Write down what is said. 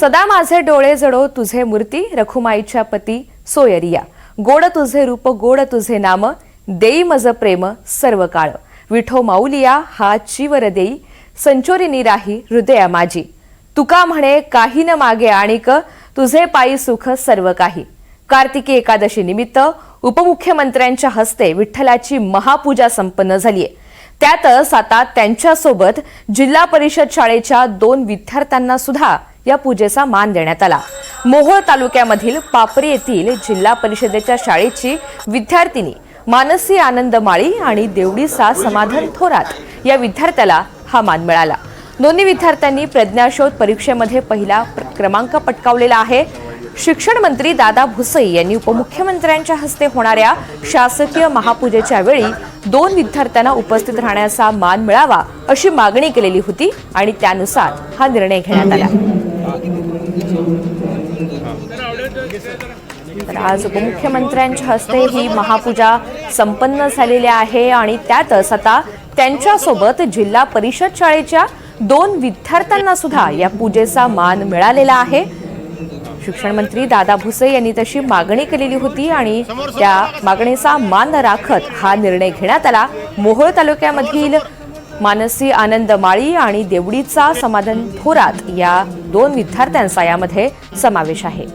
सदा माझे डोळे जडो तुझे मूर्ती रखुमाईच्या पती सोयरिया. गोड तुझे रूप गोड तुझे नाम देई मज प्रेम सर्व काळ. विठो माऊलिया हा चिवर देई संचोरिनी राही हृदया माझी. तुका म्हणे काही न मागे आणिक तुझे पायी सुख सर्व काही. कार्तिकी एकादशी निमित्त उपमुख्यमंत्र्यांच्या हस्ते विठ्ठलाची महापूजा संपन्न झालीय. त्यातच आता त्यांच्यासोबत जिल्हा परिषद शाळेच्या दोन विद्यार्थ्यांना सुद्धा या पूजेचा मान देण्यात आला. मोहोळ तालुक्यामधील पापरी येथील जिल्हा परिषदेच्या शाळेची विद्यार्थिनी मानसी आनंद माळी आणि देवडीसा समाधान थोरात या विद्यार्थ्याला हा मान मिळाला. दोन्ही विद्यार्थ्यांनी प्रज्ञाशोध परीक्षेमध्ये पहिला प्र- क्रमांक पटकावलेला आहे. शिक्षण मंत्री दादा भुसई यांनी उपमुख्यमंत्र्यांच्या हस्ते होणाऱ्या शासकीय महापूजेच्या वेळी दोन विद्यार्थ्यांना उपस्थित राहण्याचा मान मिळावा अशी मागणी केलेली होती आणि त्यानुसार हा निर्णय घेण्यात आला. तर आज उपमुख्यमंत्र्यांच्या हस्ते ही महापूजा संपन्न झालेली आहे आणि त्यातच आता त्यांच्यासोबत जिल्हा परिषद शाळेच्या दोन विद्यार्थ्यांना सुद्धा या पूजेचा मान मिळालेला आहे. शिक्षण मंत्री दादा भुसे यांनी तशी मागणी केलेली होती आणि त्या मागणीचा मान राखत हा निर्णय घेण्यात आला. मोहोळ तालुक्यामधील मानसी आनंद माळी आणि देवडीचा समाधान थोरात या दोन विद्यार्थ्यांचा यामध्ये समावेश आहे.